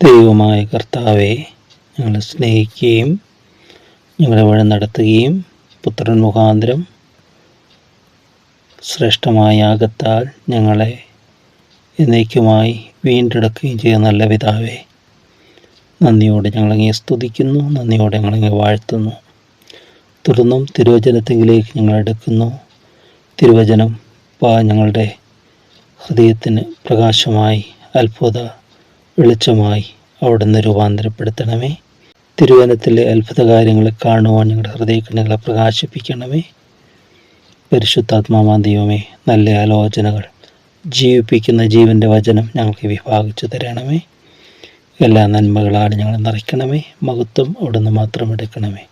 ദൈവമായ കർത്താവെ ഞങ്ങളെ സ്നേഹിക്കുകയും ഞങ്ങളെ വഴി നടത്തുകയും പുത്രൻ മുഖാന്തരം ശ്രേഷ്ഠമായ യാഗത്താൽ ഞങ്ങളെ എന്നേക്കുമായി വീണ്ടെടുക്കുകയും ചെയ്യുന്ന നല്ല പിതാവേ നന്ദിയോടെ ഞങ്ങളങ്ങെ സ്തുതിക്കുന്നു നന്ദിയോടെ ഞങ്ങളങ്ങെ വാഴ്ത്തുന്നു. തുടർന്നും തിരുവചനത്തെങ്കിലേക്ക് ഞങ്ങൾ എടുക്കുന്നു തിരുവചനം പാ ഞങ്ങളുടെ ഹൃദയത്തിന് പ്രകാശമായി അത്ഭുത വെളിച്ചമായി അവിടുന്ന് രൂപാന്തരപ്പെടുത്തണമേ. തിരുവനത്തിലെ അത്ഭുത കാര്യങ്ങളെ കാണുവാൻ ഞങ്ങളുടെ ഹൃദയക്കണ്ണുകളെ പ്രകാശിപ്പിക്കണമേ. പരിശുദ്ധാത്മാവാ ദൈവമേ നല്ല ആലോചനകൾ. ജീവിപ്പിക്കുന്ന ജീവന്റെ വചനം ഞങ്ങൾക്ക് വിഭാഗിച്ചു തരണമേ. എല്ലാ നന്മകളാണ് ഞങ്ങൾ നിറയ്ക്കണമേ. മഹത്വം അവിടുന്ന് മാത്രം എടുക്കണമേ.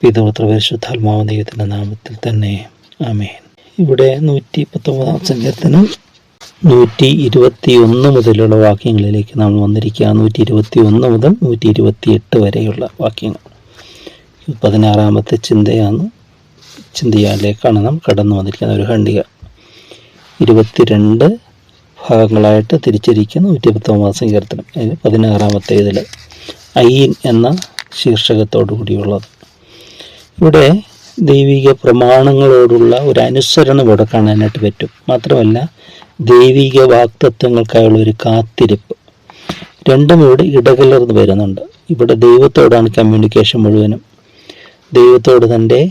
പിതൃത്ര പരിശുദ്ധാത്മാവ് ദൈവത്തിന്റെ നാമത്തിൽ തന്നെ. ആമേൻ. ഇവിടെ നൂറ്റി പത്തൊമ്പതാം സങ്കീർത്തനം. നൂറ്റി ഇരുപത്തി ഒന്ന് മുതലുള്ള വാക്യങ്ങളിലേക്ക് നമ്മൾ വന്നിരിക്കുക നൂറ്റി ഇരുപത്തി ഒന്ന് മുതൽ നൂറ്റി ഇരുപത്തി എട്ട് വരെയുള്ള വാക്യങ്ങൾ. പതിനാറാമത്തെ ചിന്തയാണ്. ചിന്തയിലേക്കാണ് നാം കടന്നു വന്നിരിക്കുന്നത്. ഒരു ഖണ്ഡിക. ഇരുപത്തിരണ്ട് ഭാഗങ്ങളായിട്ട് തിരിച്ചിരിക്കുന്ന നൂറ്റി പത്തൊമ്പതാം സങ്കീർത്തനം. അതിന് പതിനാറാമത്തെ ഇതിൽ അയ്യൻ എന്ന ശീർഷകത്തോടു കൂടിയുള്ളത്. ഇവിടെ ദൈവിക പ്രമാണങ്ങളോടുള്ള ഒരു അനുസരണം ഇവിടെ കാണാനായിട്ട് പറ്റും. മാത്രമല്ല ദൈവിക വാക്തത്വങ്ങൾക്കായുള്ള ഒരു കാത്തിരിപ്പ്. രണ്ടും ഇവിടെ ഇടകലർന്ന് വരുന്നുണ്ട്. ഇവിടെ ദൈവത്തോടാണ് കമ്മ്യൂണിക്കേഷൻ മുഴുവനും. ദൈവത്തോട് തന്റെ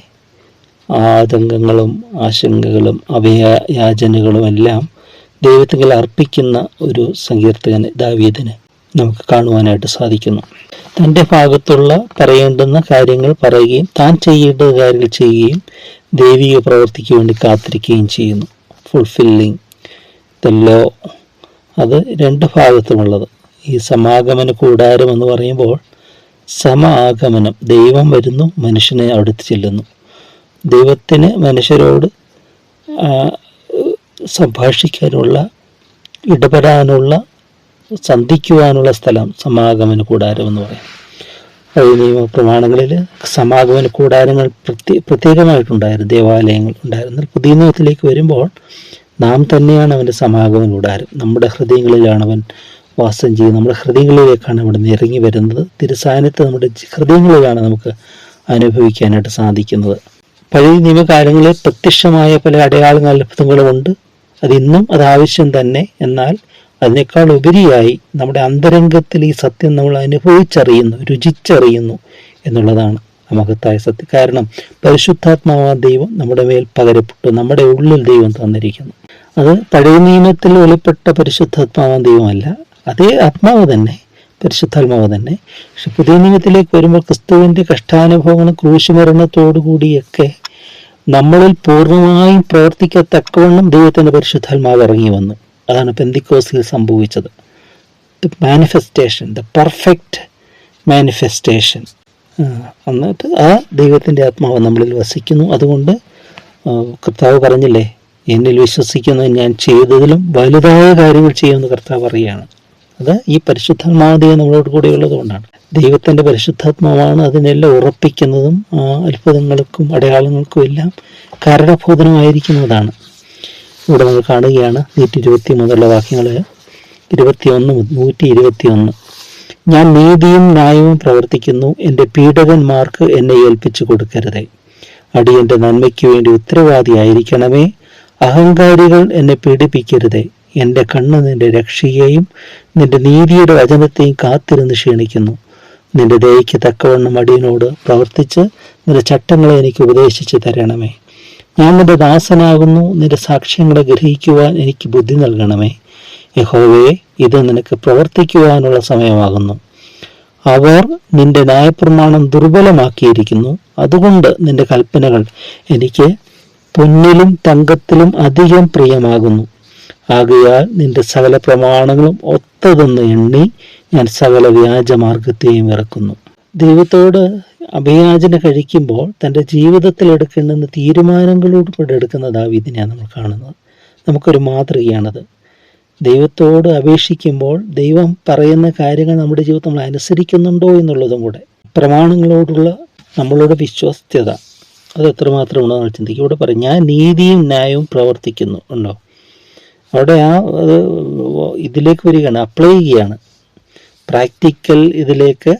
ആതങ്കങ്ങളും ആശങ്കകളും അഭയയാചനകളും എല്ലാം ദൈവത്തിൽ അർപ്പിക്കുന്ന ഒരു സങ്കീർത്തകന് ദാവീദിന് നമുക്ക് കാണുവാനായിട്ട് സാധിക്കുന്നു. തന്റെ ഭാഗത്തുള്ള പറയേണ്ടുന്ന കാര്യങ്ങൾ പറയുകയും താൻ ചെയ്യേണ്ട കാര്യങ്ങൾ ചെയ്യുകയും ദൈവിക പ്രവൃത്തിക്ക് വേണ്ടി കാത്തിരിക്കുകയും ചെയ്യുന്നു. ഫുൾഫില്ലിങ് ദ അത് രണ്ട് ഭാഗത്തുമുള്ളത്. ഈ സമാഗമന കൂടാരം എന്ന് പറയുമ്പോൾ സമാഗമനം ദൈവം വരുന്നു മനുഷ്യനെ അടുത്ത് ചെല്ലുന്നു. ദൈവത്തിന് മനുഷ്യരോട് സംഭാഷിക്കാനുള്ള ഇടപെടാനുള്ള സന്ധിക്കുവാനുള്ള സ്ഥലം സമാഗമന കൂടാരം എന്ന് പറയും. പഴയ നിയമ പ്രമാണങ്ങളിൽ സമാഗമന കൂടാരങ്ങൾ പ്രത്യേ പ്രത്യേകമായിട്ടുണ്ടായിരുന്നു ദേവാലയങ്ങൾ ഉണ്ടായിരുന്നു പുതിയ നിയമത്തിലേക്ക് വരുമ്പോൾ നാം തന്നെയാണ് അവന്റെ സമാഗമന കൂടാരം നമ്മുടെ ഹൃദയങ്ങളിലാണ് അവൻ വാസം ചെയ്യുന്നത്. നമ്മുടെ ഹൃദയങ്ങളിലേക്കാണ് അവിടെ നിന്ന് ഇറങ്ങി വരുന്നത്. തിരുസാനത്തെ നമ്മുടെ ഹൃദയങ്ങളിലാണ് നമുക്ക് അനുഭവിക്കാനായിട്ട് സാധിക്കുന്നത്. പഴയ നിയമകാലങ്ങളിൽ പ്രത്യക്ഷമായ പല അടയാളങ്ങൾ അത്ഭുതങ്ങളുമുണ്ട് അതിന്നും അത് ആവശ്യം തന്നെ. എന്നാൽ അതിനേക്കാൾ ഉപരിയായി നമ്മുടെ അന്തരംഗത്തിൽ ഈ സത്യം നമ്മൾ അനുഭവിച്ചറിയുന്നു രുചിച്ചറിയുന്നു എന്നുള്ളതാണ് ആ മഹത്തായ സത്യം. കാരണം പരിശുദ്ധാത്മാവ ദൈവം നമ്മുടെ മേൽ പകരപ്പെട്ടു നമ്മുടെ ഉള്ളിൽ ദൈവം തന്നിരിക്കുന്നു. അത് പഴയ നിയമത്തിൽ വെളിപ്പെട്ട പരിശുദ്ധാത്മാവ് ദൈവമല്ല. അതേ ആത്മാവ് തന്നെ പരിശുദ്ധാത്മാവ് തന്നെ. പക്ഷെ പുതിയ നിയമത്തിലേക്ക് വരുമ്പോൾ ക്രിസ്തുവിന്റെ കഷ്ടാനുഭവങ്ങളും ക്രൂശുമരണത്തോടു കൂടിയൊക്കെ നമ്മളിൽ പൂർണമായും പ്രവർത്തിക്കത്തക്കവണ്ണം ദൈവത്തിന്റെ പരിശുദ്ധാത്മാവ് ഇറങ്ങി വന്നു. അതാണ് പെന്തിക്കോസിൽ സംഭവിച്ചത്. The manifestation the perfect manifestation എന്നിട്ട് ആ ദൈവത്തിന്റെ ആത്മാവ് നമ്മളിൽ വസിക്കുന്നു. അതുകൊണ്ട് കർത്താവ് പറഞ്ഞില്ലേ എന്നിൽ വിശ്വസിക്കുന്ന ഞാൻ ചെയ്തതിലും വലുതായ കാര്യങ്ങൾ ചെയ്യുമെന്ന് കർത്താവ് പറയുകയാണ് അത് ഈ പരിശുദ്ധാത്മാവ് ദൈവം നമ്മളോട് കൂടെ ഉള്ളതുകൊണ്ടാണ് ദൈവത്തിന്റെ പരിശുദ്ധാത്മാവാണ് അതിനെല്ലാം ഉറപ്പിക്കുന്നതും അത്ഭുതങ്ങൾക്കും അടയാളങ്ങൾക്കും എല്ലാം കാരണഭൂതനമായിരിക്കുന്നതാണ് ഇവിടെ നമ്മൾ കാണുകയാണ് നൂറ്റി ഇരുപത്തി മുതലുള്ള വാക്യങ്ങൾ ഇരുപത്തിയൊന്ന് നൂറ്റി ഇരുപത്തിയൊന്ന്. ഞാൻ നീതിയും ന്യായവും പ്രവർത്തിക്കുന്നു എന്റെ പീഡകന്മാർക്ക് എന്നെ ഏൽപ്പിച്ചു കൊടുക്കരുതേ. അടിയന്റെ നന്മയ്ക്ക് വേണ്ടി ഉത്തരവാദിയായിരിക്കണമേ അഹങ്കാരികൾ എന്നെ പീഡിപ്പിക്കരുതേ. എന്റെ കണ്ണ് നിന്റെ രക്ഷയെയും നിന്റെ നീതിയുടെ വചനത്തെയും കാത്തിരുന്ന് ക്ഷീണിക്കുന്നു. നിന്റെ ദയയ്ക്ക് തക്കവണ്ണം അടിയനോട് പ്രവർത്തിച്ച് നിന്റെ ചട്ടങ്ങളെ എനിക്ക് ഉപദേശിച്ച് തരണമേ. ഞാൻ നിന്റെ ദാസനാകുന്നു. നിന്റെ സാക്ഷ്യങ്ങളെ ഗ്രഹിക്കുവാൻ എനിക്ക് ബുദ്ധി നൽകണമേ. യഹോവേ ഇത് നിനക്ക് പ്രവർത്തിക്കുവാനുള്ള സമയമാകുന്നു. അവർ നിന്റെ ന്യായപ്രമാണം ദുർബലമാക്കിയിരിക്കുന്നു. അതുകൊണ്ട് നിന്റെ കൽപ്പനകൾ എനിക്ക് പൊന്നിലും തങ്കത്തിലും അധികം പ്രിയമാകുന്നു. ആകയാൽ നിന്റെ സകല പ്രമാണങ്ങളും ഒത്തതെന്ന് എണ്ണി ഞാൻ സകല വ്യാജമാർഗത്തെയും ഇറക്കുന്നു. ദൈവത്തോട് അഭയാചന കഴിക്കുമ്പോൾ തന്റെ ജീവിതത്തിൽ എടുക്കേണ്ടുന്ന തീരുമാനങ്ങളോട് കൂടെ എടുക്കുന്ന ദാവീദിനെയാണ് നമ്മൾ കാണുന്നത്. നമുക്കൊരു മാതൃകയാണത്. ദൈവത്തോട് അപേക്ഷിക്കുമ്പോൾ ദൈവം പറയുന്ന കാര്യങ്ങൾ നമ്മുടെ ജീവിതത്തിൽ നമ്മൾ അനുസരിക്കുന്നുണ്ടോ എന്നുള്ളതും കൂടെ. പ്രമാണങ്ങളോടുള്ള നമ്മളുടെ വിശ്വസ്തത അത് എത്രമാത്രം ഉണ്ടോ നമ്മൾ ചിന്തിക്കും. ഇവിടെ പറയും ഞാൻ നീതിയും ന്യായവും പ്രവർത്തിക്കുന്നു. ഉണ്ടോ? അവിടെ ആ അത് ഇതിലേക്ക് വരികയാണ് അപ്ലൈ ചെയ്യുകയാണ്. പ്രാക്ടിക്കൽ ഇതിലേക്ക്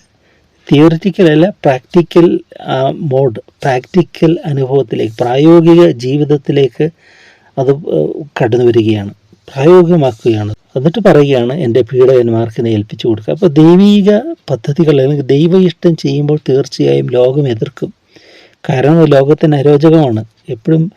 തിയറിറ്റിക്കൽ അല്ല പ്രാക്ടിക്കൽ മോഡ് പ്രാക്ടിക്കൽ അനുഭവത്തിലേക്ക് പ്രായോഗിക ജീവിതത്തിലേക്ക് അത് കടന്നു വരികയാണ് പ്രായോഗികമാക്കുകയാണ്. എന്നിട്ട് പറയുകയാണ് എന്റെ പീഡകന്മാർക്ക് നീ ഏൽപ്പിച്ചു കൊടുക്കുക. അപ്പോൾ ദൈവീക പദ്ധതികൾ അല്ലെങ്കിൽ ദൈവ ഇഷ്ടം ചെയ്യുമ്പോൾ തീർച്ചയായും ലോകം എതിർക്കും. കാരണം ലോകത്തിന് അരോചകമാണ് എപ്പോഴും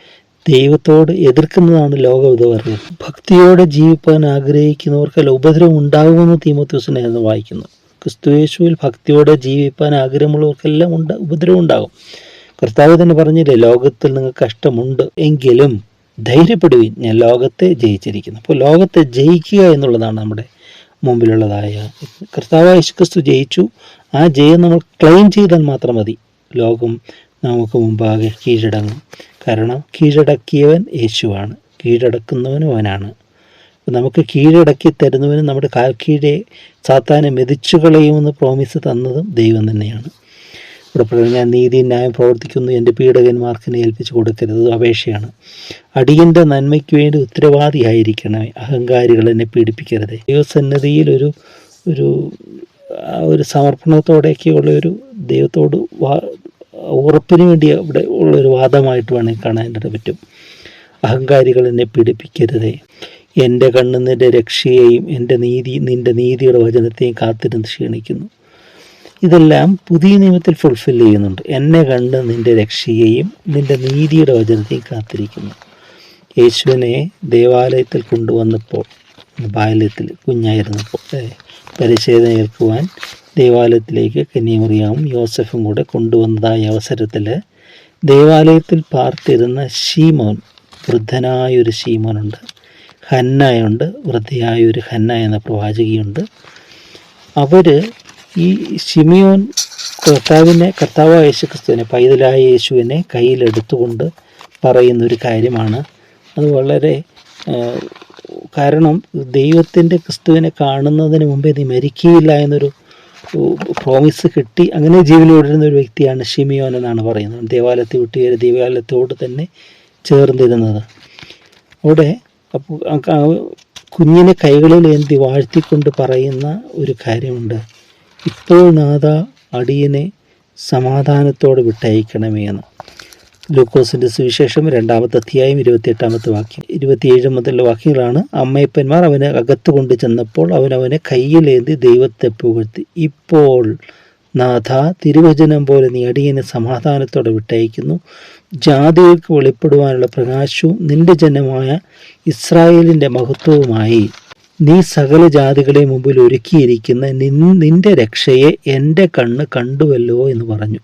ദൈവത്തോട് എതിർക്കുന്നതാണ് ലോകം ഇത് പറയുന്നത് ഭക്തിയോടെ ജീവിപ്പാൻ ആഗ്രഹിക്കുന്നവർക്കല്ല ഉപദ്രവം ഉണ്ടാകുമെന്ന് തീമത്യൂസിനെ എന്ന് വായിക്കുന്നു. ക്രിസ്തുയേശുവിൽ ഭക്തിയോടെ ജീവിപ്പാൻ ആഗ്രഹമുള്ളവർക്കെല്ലാം ഉണ്ട ഉപദ്രവം ഉണ്ടാകും. കർത്താവ് തന്നെ പറഞ്ഞില്ലേ ലോകത്തിൽ നിങ്ങൾക്ക് കഷ്ടമുണ്ട് എങ്കിലും ധൈര്യപ്പെടുവിൻ ഞാൻ ലോകത്തെ ജയിച്ചിരിക്കുന്നു. അപ്പോൾ ലോകത്തെ ജയിക്കുക എന്നുള്ളതാണ് നമ്മുടെ മുമ്പിലുള്ളതായ കർത്താവ് യേശുക്രിസ്തു ജയിച്ചു. ആ ജയം നമ്മൾ ക്ലെയിം ചെയ്താൽ മാത്രം മതി. ലോകം നമുക്ക് മുമ്പാകെ കീഴടങ്ങും. കാരണം കീഴടക്കിയവൻ യേശുവാണ്. കീഴടക്കുന്നവനും അവനാണ്. നമുക്ക് കീഴടക്കി തരുന്നവനും നമ്മുടെ കാൽ കീഴെ സാത്താനെ മെതിച്ചു കളയുമെന്ന് പ്രോമിസ് തന്നതും ദൈവം തന്നെയാണ്. ഇവിടെ പറഞ്ഞു ഞാൻ നീതി ന്യായം പ്രവർത്തിക്കുന്നു. എന്റെ പീഡകന്മാർക്കിനെ ഏൽപ്പിച്ചു കൊടുക്കരുത്. അപേക്ഷയാണ്. അടിയന്റെ നന്മയ്ക്ക് വേണ്ടി ഉത്തരവാദിയായിരിക്കണമേ. അഹങ്കാരികൾ എന്നെ പീഡിപ്പിക്കരുത്. ദൈവസന്നദ്ധിയിൽ ഒരു ഒരു ഒരു സമർപ്പണത്തോടെയൊക്കെയുള്ള ഒരു ദൈവത്തോട് ഉറപ്പിന് വേണ്ടി അവിടെ ഉള്ളൊരു വാദമായിട്ട് വേണമെങ്കിൽ കാണാനായിട്ട് പറ്റും. അഹങ്കാരികൾ എന്നെ പീഡിപ്പിക്കരുതേ. എന്റെ കണ്ണ് നിന്റെ രക്ഷയെയും എന്റെ നീതി നിന്റെ നീതിയുടെ വചനത്തെയും കാത്തിരുന്ന് ക്ഷീണിക്കുന്നു. ഇതെല്ലാം പുതിയ നിയമത്തിൽ ഫുൾഫിൽ ചെയ്യുന്നുണ്ട്. എന്നെ കണ്ട് നിന്റെ രക്ഷയെയും നിന്റെ നീതിയുടെ വചനത്തെയും കാത്തിരിക്കുന്നു. യേശുവിനെ ദേവാലയത്തിൽ കൊണ്ടുവന്നപ്പോൾ ബാല്യത്തിൽ കുഞ്ഞായിരുന്നപ്പോൾ പരിച്ഛേദന ഏൽക്കുവാൻ ദേവാലയത്തിലേക്ക് കന്യമറിയാവും യോസഫും കൂടെ കൊണ്ടുവന്നതായ അവസരത്തിൽ ദേവാലയത്തിൽ പാർത്തിരുന്ന ഷീമോൻ വൃദ്ധനായൊരു ഷീമോനുണ്ട് ഹന്നയുണ്ട്. വൃദ്ധയായൊരു ഹന്ന എന്ന പ്രവാചകിയുണ്ട്. അവർ ഈ ഷിമിയോൻ കർത്താവിനെ കർത്താവ് യേശു ക്രിസ്തുവിനെ പൈതലായ യേശുവിനെ കയ്യിലെടുത്തുകൊണ്ട് പറയുന്നൊരു കാര്യമാണ്. അത് വളരെ കാരണം ദൈവത്തിന്റെ ക്രിസ്തുവിനെ കാണുന്നതിന് മുമ്പേ നീ മരിക്കുകയില്ല എന്നൊരു പ്രോമിസ് കിട്ടി. അങ്ങനെ ജീവനോടിരുന്ന ഒരു വ്യക്തിയാണ് ഷിമിയോൻ എന്നാണ് പറയുന്നത്. ദേവാലയത്തെ വിട്ടുകയറി ദേവാലയത്തോട് തന്നെ ചേർന്നിരുന്നത്. അവിടെ അപ്പോൾ കുഞ്ഞിനെ കൈകളിൽ എന്തി വാഴ്ത്തിക്കൊണ്ട് പറയുന്ന ഒരു കാര്യമുണ്ട്. ഇപ്പോൾ നാഥ അടിയനെ സമാധാനത്തോടെ വിട്ടയക്കണമേ എന്ന്. ലൂക്കോസിന്റെ സുവിശേഷം രണ്ടാമത്തെ അധ്യായം ഇരുപത്തിയെട്ടാമത്തെ വാക്യം. ഇരുപത്തിയേഴ് മുതലുള്ള വാക്യങ്ങളാണ് അമ്മയപ്പന്മാർ അവനെ അകത്തു കൊണ്ടു ചെന്നപ്പോൾ അവൻ അവനെ കയ്യിലേന്തി ദൈവത്തെ പുകഴ്ത്തി. ഇപ്പോൾ നാഥ തിരുവചനം പോലെ നീ അടിയനെ സമാധാനത്തോടെ വിട്ടയക്കുന്നു. ജാതികൾക്ക് വെളിപ്പെടുവാനുള്ള പ്രകാശവും നിന്റെ ജനമായ ഇസ്രായേലിന്റെ മഹത്വവുമായി നീ സകല ജാതികളെ മുമ്പിൽ ഒരുക്കിയിരിക്കുന്ന നിന്റെ രക്ഷയെ എന്റെ കണ്ണ് കണ്ടുവല്ലോ എന്ന് പറഞ്ഞു.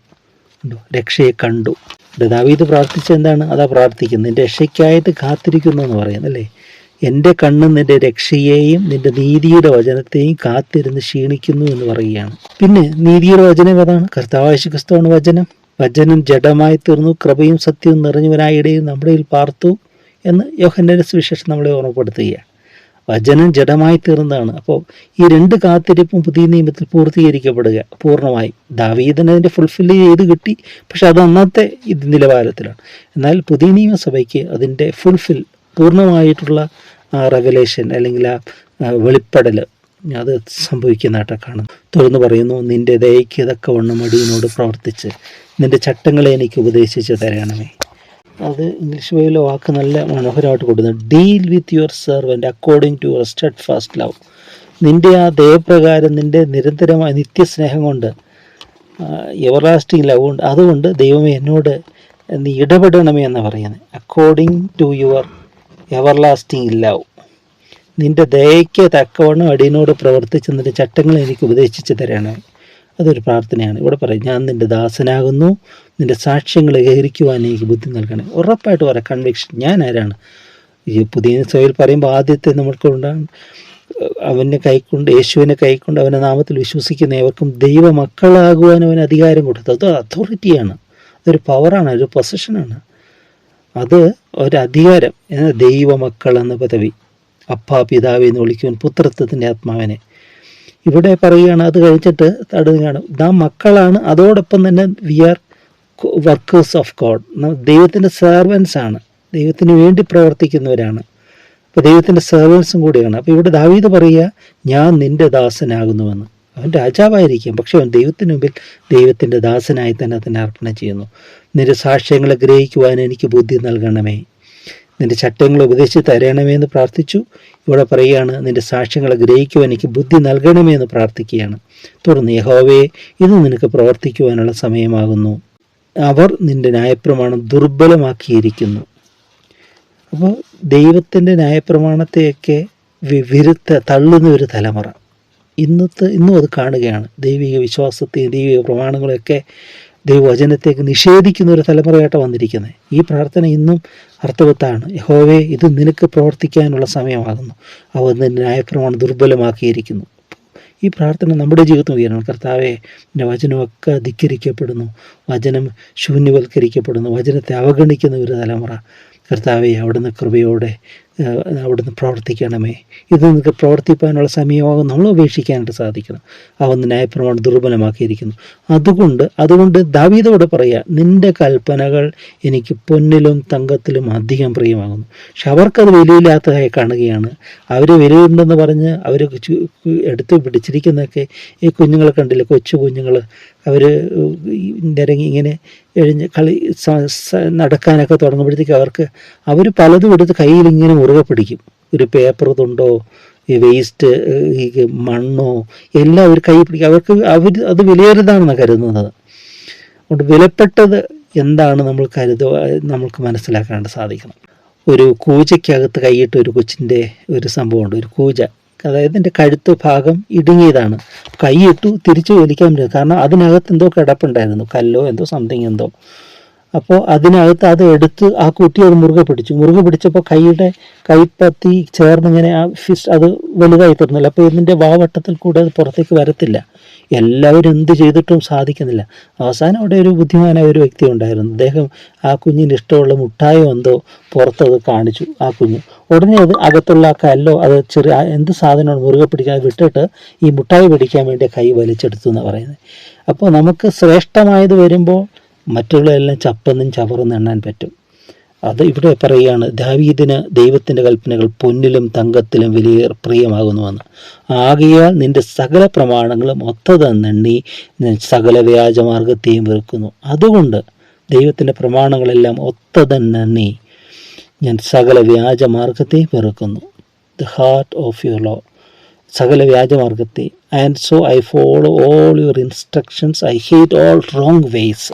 രക്ഷയെ കണ്ടു. ഇവിടെ ദാവീദ് പ്രാർത്ഥിച്ച എന്താണ്? അതാ പ്രാർത്ഥിക്കുന്നത് നിന്റെ രക്ഷയ്ക്കായിട്ട് കാത്തിരിക്കുന്നു എന്ന് പറയുന്നത് അല്ലേ? എന്റെ കണ്ണ് നിന്റെ രക്ഷയെയും നിന്റെ നീതിയുടെ വചനത്തെയും കാത്തിരുന്ന് ക്ഷീണിക്കുന്നു എന്ന് പറയുകയാണ്. പിന്നെ നീതിയുടെ വചനം ഏതാണ്? കർത്താവാശ ക്രിസ്തുവാണ് വചനം. വചനം ജഡമായി തീർന്നു കൃപയും സത്യവും നിറഞ്ഞവനായ ഇടയിൽ നമ്മുടെ പാർത്തു എന്ന് യോഹന്റെ സുവിശേഷം നമ്മളെ ഓർമ്മപ്പെടുത്തുകയാണ്. വചനം ജഡമായി തീർന്നതാണ് അപ്പോൾ ഈ രണ്ട് കാത്തിരിപ്പും പുതിയ നിയമത്തിൽ പൂർത്തീകരിക്കപ്പെടുക പൂർണമായി. ദാവീദൻ അതിന്റെ ഫുൾഫിൽ ചെയ്ത് കിട്ടി പക്ഷെ അത് അന്നത്തെ ഇത് നിലവാരത്തിലാണ്. എന്നാൽ പുതിയ നിയമസഭയ്ക്ക് അതിന്റെ ഫുൾഫിൽ പൂർണമായിട്ടുള്ള ആ റെവലേഷൻ അല്ലെങ്കിൽ ആ വെളിപ്പെടൽ അത് സംഭവിക്കുന്നതായിട്ട് കാണുന്നു. തുടർന്ന് പറയുന്നു നിന്റെ ദയയ്ക്ക് തക്കവണ്ണം അടിയനോട് പ്രവർത്തിച്ച് നിന്റെ ചട്ടങ്ങളെ എനിക്ക് ഉപദേശിച്ച് തരണമേ. അത് ഇംഗ്ലീഷ് ബൈബിലെ വാക്ക് നല്ല മനോഹരമായിട്ട് കൊടുക്കുന്നത് deal with your servant according to your steadfast love നിന്റെ ആ ദയപ്രകാരം നിന്റെ നിരന്തരമായ നിത്യസ്നേഹം കൊണ്ട് എവർലാസ്റ്റിംഗ് ലവ് ഉണ്ട് അതുകൊണ്ട് ദൈവമേ എന്നോട് നീ ഇടപെടണമേ എന്ന് പറയുന്നത്. According to your everlasting love നിന്റെ ദയയ്ക്ക് തക്കവണ്ണം അടിയനോട് പ്രവർത്തിച്ച് നിന്റെ ചട്ടങ്ങൾ എനിക്ക് ഉപദേശിച്ച് തരണമേ. അതൊരു പ്രാർത്ഥനയാണ്. ഇവിടെ പറയും ഞാൻ നിന്റെ ദാസനാകുന്നു. നിന്റെ സാക്ഷ്യങ്ങളെ ഏകരിക്കുവാൻ എനിക്ക് ബുദ്ധി നൽകണേ ഉറപ്പായിട്ട് പറയാം കൺവിക്ഷൻ ഞാൻ ആരാണ്? ഈ പുതിയ സഭയിൽ പറയുമ്പോൾ ആദ്യത്തെ നമ്മൾക്കുണ്ടാണ് അവനെ കൈക്കൊണ്ട് യേശുവിനെ കൈക്കൊണ്ട് അവന്റെ നാമത്തിൽ വിശ്വസിക്കുന്ന ഏവർക്കും ദൈവ മക്കളാകുവാൻ അവന് അധികാരം കൊടുത്തു അത് അതോറിറ്റിയാണ് അതൊരു പവറാണ് ഒരു പൊസിഷനാണ് അത് ഒരധികാരം എന്ന ദൈവമക്കൾ എന്ന പദവി. അപ്പാ പിതാവ് എന്ന് വിളിക്കുവാൻ പുത്രത്വത്തിന്റെ ആത്മാവിനെ. ഇവിടെ പറയുകയാണ് അത് കഴിച്ചിട്ട് തടയുകയാണ് നാം മക്കളാണ് അതോടൊപ്പം തന്നെ we are workers of God ദൈവത്തിന്റെ സെർവൻസ് ആണ്. ദൈവത്തിന് വേണ്ടി പ്രവർത്തിക്കുന്നവരാണ്. അപ്പോൾ ദൈവത്തിന്റെ സെർവൻസും കൂടിയാണ്. അപ്പോൾ ഇവിടെ ദാവീദ് പറയുക ഞാൻ നിന്റെ ദാസനാകുന്നുവെന്ന്. അവൻ രാജാവായിരിക്കും പക്ഷെ അവൻ ദൈവത്തിന് മുമ്പിൽ ദൈവത്തിന്റെ ദാസനായി തന്നെ തന്നെ അർപ്പണം ചെയ്യുന്നു. നിന്റെ സാക്ഷ്യങ്ങളെ ഗ്രഹിക്കുവാൻ എനിക്ക് ബുദ്ധി നൽകണമേ. നിന്റെ ചട്ടങ്ങൾ ഉപദേശിച്ച് തരണമേ എന്ന് പ്രാർത്ഥിച്ചു. ഇവിടെ പറയുകയാണ് നിന്റെ സാക്ഷ്യങ്ങളെ ഗ്രഹിക്കുവാൻ എനിക്ക് ബുദ്ധി നൽകണമേ എന്ന് പ്രാർത്ഥിക്കുകയാണ്. തുടർന്ന് യഹോവയെ ഇത് നിനക്ക് പ്രവർത്തിക്കുവാനുള്ള സമയമാകുന്നു. അവർ നിന്റെ ന്യായപ്രമാണം ദുർബലമാക്കിയിരിക്കുന്നു. അപ്പോൾ ദൈവത്തിന്റെ ന്യായപ്രമാണത്തെയൊക്കെ വിരുത്ത തള്ളുന്ന ഒരു തലമുറ. ഇന്നത്തെ ഇന്നും അത് കാണുകയാണ്. ദൈവിക വിശ്വാസത്തെയും ദൈവിക പ്രമാണങ്ങളെയൊക്കെ ദൈവവചനത്തേക്ക് നിഷേധിക്കുന്ന ഒരു തലമുറയായിട്ട് വന്നിരിക്കുന്നത്. ഈ പ്രാർത്ഥന ഇന്നും അർത്ഥവത്താണ്. യഹോവേ ഇത് നിനക്ക് പ്രവർത്തിക്കാനുള്ള സമയമാകുന്നു. അവ ന്യായപ്രമാണം ദുർബലമാക്കിയിരിക്കുന്നു. ഈ പ്രാർത്ഥന നമ്മുടെ ജീവിതത്തിൽ ഉയരണം. കർത്താവെ എന്റെ വചനമൊക്കെ ധിക്കരിക്കപ്പെടുന്നു. വചനം ശൂന്യവൽക്കരിക്കപ്പെടുന്നു. വചനത്തെ അവഗണിക്കുന്ന ഒരു തലമുറ. കർത്താവെ അവിടുന്ന് കൃപയോടെ അവിടുന്ന് പ്രവർത്തിക്കണമേ. ഇത് നിങ്ങൾക്ക് പ്രവർത്തിപ്പാനുള്ള സമയമാകും. നമ്മൾ ഉപേക്ഷിക്കാനായിട്ട് സാധിക്കണം. അവൻ ന്യായപ്രമാണം ദുർബലമാക്കിയിരിക്കുന്നു. അതുകൊണ്ട് അതുകൊണ്ട് ദാവീതോട് പറയുക നിന്റെ കൽപ്പനകൾ എനിക്ക് പൊന്നിലും തങ്കത്തിലും അധികം പ്രിയമാകുന്നു. പക്ഷെ അവർക്കത് വിലയില്ലാത്തതായി കാണുകയാണ്. അവർ വിലയുണ്ടെന്ന് പറഞ്ഞ് അവർ എടുത്തു പിടിച്ചിരിക്കുന്നതൊക്കെ ഈ കുഞ്ഞുങ്ങളെ കണ്ടില്ല? കൊച്ചു കുഞ്ഞുങ്ങൾ അവർ നിരങ്ങി ഇങ്ങനെ എഴിഞ്ഞ് കളി നടക്കാനൊക്കെ തുടങ്ങുമ്പോഴത്തേക്ക് അവർക്ക് അവർ പലതും എടുത്ത് കയ്യിൽ ഇങ്ങനെ മുറുകെ പിടിക്കും. ഒരു പേപ്പർ തുണ്ടോ ഈ വേസ്റ്റ് ഈ മണ്ണോ എല്ലാം അവർ കൈ പിടിക്കും. അവർക്ക് അവർ അത് വിലയേറിയതാണെന്ന് കരുതുന്നത്. അതുകൊണ്ട് വിലപ്പെട്ടത് എന്താണ് നമ്മൾ കരുതുക നമ്മൾക്ക് മനസ്സിലാക്കാണ്ട് സാധിക്കണം. ഒരു കൂജയ്ക്കകത്ത് കൈയിട്ട് ഒരു കൊച്ചിന്റെ ഒരു സംഭവമുണ്ട്. ഒരു കൂജ. അതായത് എന്റെ കഴുത്ത് ഭാഗം ഇടുങ്ങിയതാണ്. കൈയിട്ടു തിരിച്ചു വലിക്കാൻ പറ്റില്ല. കാരണം അതിനകത്ത് എന്തോ കിടപ്പുണ്ടായിരുന്നു. കല്ലോ എന്തോ സംതിങ് എന്തോ. അപ്പോൾ അതിനകത്ത് അത് എടുത്ത് ആ കുട്ടി അത് മുറുകെ പിടിച്ചു. മുറുകെ പിടിച്ചപ്പോൾ കൈയുടെ കൈപ്പത്തി ചേർന്നിങ്ങനെ ആ ഫിസ്റ്റ് അത് വലുതായി തീർന്നില്ല. അപ്പോൾ ഇതിന്റെ വാവട്ടത്തിൽ കൂടെ അത് പുറത്തേക്ക് വരത്തില്ല. എല്ലാവരും എന്ത് ചെയ്തിട്ടും സാധിക്കുന്നില്ല. അവസാനം അവിടെ ഒരു ബുദ്ധിമാനായ ഒരു വ്യക്തി ഉണ്ടായിരുന്നു. അദ്ദേഹം ആ കുഞ്ഞിന് ഇഷ്ടമുള്ള മുട്ടായോ എന്തോ പുറത്തത് കാണിച്ചു ആ കുഞ്ഞ്. ഉടനെ അത് അകത്തുള്ള ആ കല്ലോ അത് ചെറിയ എന്ത് സാധനമാണ് മുറുകെ പിടിക്കാൻ വിട്ടിട്ട് ഈ മുട്ടായി പിടിക്കാൻ വേണ്ടി കൈ വലിച്ചെടുത്തു എന്ന് പറയുന്നത്. അപ്പോൾ നമുക്ക് ശ്രേഷ്ഠമായത് വരുമ്പോൾ മറ്റുള്ളതെല്ലാം ചപ്പെന്നും ചവറെന്നും എണ്ണാൻ പറ്റും. അത് ഇവിടെ പറയുകയാണ് ദാവീദിന് ദൈവത്തിന്റെ കൽപ്പനകൾ പൊന്നിലും തങ്കത്തിലും വലിയ പ്രിയമാകുന്നുവെന്ന്. ആകയാൽ നിന്റെ സകല പ്രമാണങ്ങളും ഒത്തതെന്നെണ്ണി സകല വ്യാജമാർഗത്തെയും വെറുക്കുന്നു. അതുകൊണ്ട് ദൈവത്തിന്റെ പ്രമാണങ്ങളെല്ലാം ഒത്തതെന്നെണ്ണി ഞാൻ സകല വ്യാജമാർഗത്തെയും വെറുക്കുന്നു. The heart of your law സകല വ്യാജമാർഗത്തെ and so I follow all your instructions I hate all wrong ways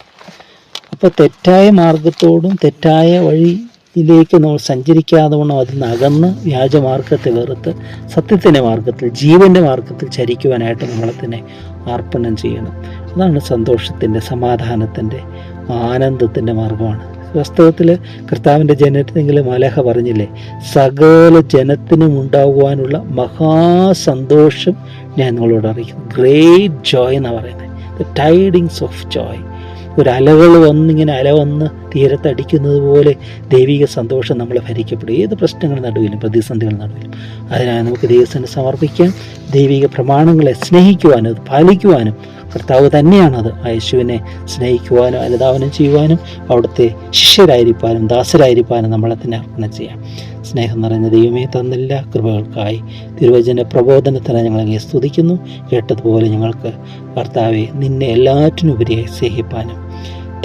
അപ്പോൾ തെറ്റായ മാർഗത്തോടും തെറ്റായ വഴിയിലേക്ക് നമ്മൾ സഞ്ചരിക്കാതെ വണ്ണം അതിൽ നിന്ന് അകന്ന് വ്യാജമാർഗത്തെ വെറുത്ത് സത്യത്തിന്റെ മാർഗത്തിൽ ജീവന്റെ മാർഗത്തിൽ ചരിക്കുവാനായിട്ട് നമ്മളെ തന്നെ അർപ്പണം ചെയ്യണം. അതാണ് സന്തോഷത്തിന്റെ സമാധാനത്തിന്റെ ആനന്ദത്തിന്റെ മാർഗമാണ്. വാസ്തവത്തിൽ കർത്താവിന്റെ ജനത്തിനെങ്കിലും മലഹ പറഞ്ഞില്ലേ സകല ജനത്തിനും ഉണ്ടാകുവാനുള്ള മഹാസന്തോഷം ഞാൻ നിങ്ങളോട് അറിയിക്കുന്നു. ഗ്രേറ്റ് ജോയ് എന്നാണ് പറയുന്നത്. ദ ടൈഡിങ്സ് ഓഫ് ജോയ് ഒരു അലകൾ വന്നിങ്ങനെ അല വന്ന് തീരത്തടിക്കുന്നത് പോലെ ദൈവിക സന്തോഷം നമ്മളെ ഭരിക്കപ്പെടും. ഏത് പ്രശ്നങ്ങൾ നടുവിലും പ്രതിസന്ധികൾ നടുവിലും. അതിനായി നമുക്ക് ദൈവത്തിന് സമർപ്പിക്കാം. ദൈവിക പ്രമാണങ്ങളെ സ്നേഹിക്കുവാനും അത് പാലിക്കുവാനും കർത്താവ് തന്നെയാണത് ആ യേശുവിനെ സ്നേഹിക്കുവാനും അനുധാവനം ചെയ്യുവാനും അവിടുത്തെ ശിഷ്യരായിരിക്കാനും ദാസരായിരിക്കാനും നമ്മളെ തന്നെ അർപ്പണം ചെയ്യാം. സ്നേഹം നിറഞ്ഞ ദൈവമേ തന്നില്ല കൃപകൾക്കായി. തിരുവചന പ്രബോധനത്തിന് ഞങ്ങളെ സ്തുതിക്കുന്നു. കേട്ടതുപോലെ ഞങ്ങൾക്ക് കർത്താവെ നിന്നെ എല്ലാറ്റിനുപരിയായി സ്നേഹിപ്പാനും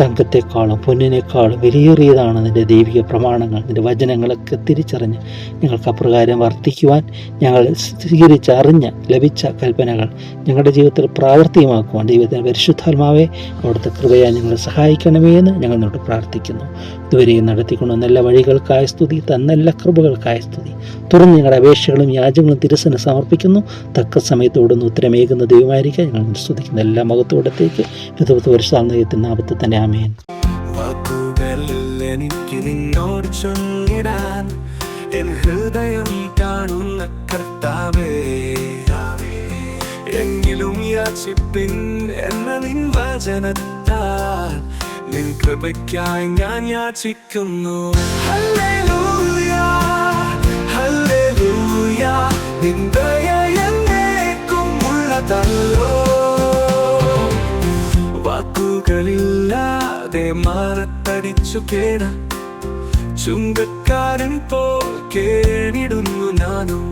തങ്കത്തെക്കാളും പൊന്നിനേക്കാളും വിലയേറിയതാണ് നിന്റെ ദൈവിക പ്രമാണങ്ങൾ നിന്റെ വചനങ്ങളൊക്കെ തിരിച്ചറിഞ്ഞ് ഞങ്ങൾക്ക് അപ്രകാരം വർദ്ധിക്കുവാൻ ഞങ്ങൾ സ്വീകരിച്ചറിഞ്ഞ് ലഭിച്ച കൽപ്പനകൾ ഞങ്ങളുടെ ജീവിതത്തിൽ പ്രാവർത്തികമാക്കുവാൻ ദൈവത്തിന്റെ പരിശുദ്ധാത്മാവെ അവിടുത്തെ കൃപയാൽ ഞങ്ങളെ സഹായിക്കണമേ എന്ന് ഞങ്ങൾ നിന്നോട് പ്രാർത്ഥിക്കുന്നു. ഇതുവരെയും നടത്തിക്കൊണ്ടുവന്ന എല്ലാ വഴികൾക്കായ സ്തുതി തന്ന എല്ലാ കൃപകൾക്കായ സ്തുതി. തുറന്ന് ഞങ്ങളുടെ അപേക്ഷകളും യാചങ്ങളും തിരസ്സിന് സമർപ്പിക്കുന്നു. തക്ക സമയത്തോടൊന്ന് ഉത്തരമേകുന്ന ദൈവമായിരിക്കാം ഞങ്ങൾ സ്തുതിക്കുന്ന എല്ലാ മകത്തോടത്തേക്ക് ഒരു പരിശുദ്ധാന്തയത്തിന്റെ നാമത്തിൽ തന്നെ ആമേൻ. എനിക്ക് നിന്നോട് ചൊല്ലിടാൻ എൻ ഹൃദയം കാണുന്ന കർത്താവേ. എങ്കിലും യാചിപ്പിൻ എന്ന നിൻ വചനത്താൽ നിൻ കൃപയ്ക്കായി ഞാൻ യാചിക്കുന്നു. നിൻ ദയ എന്നേക്കും വാക്കുകളില്ലാതെ മാറത്തടിച്ചു കേട. ചുങ്കക്കാരൻ പോൽ കേണിടുന്നു ഞാനും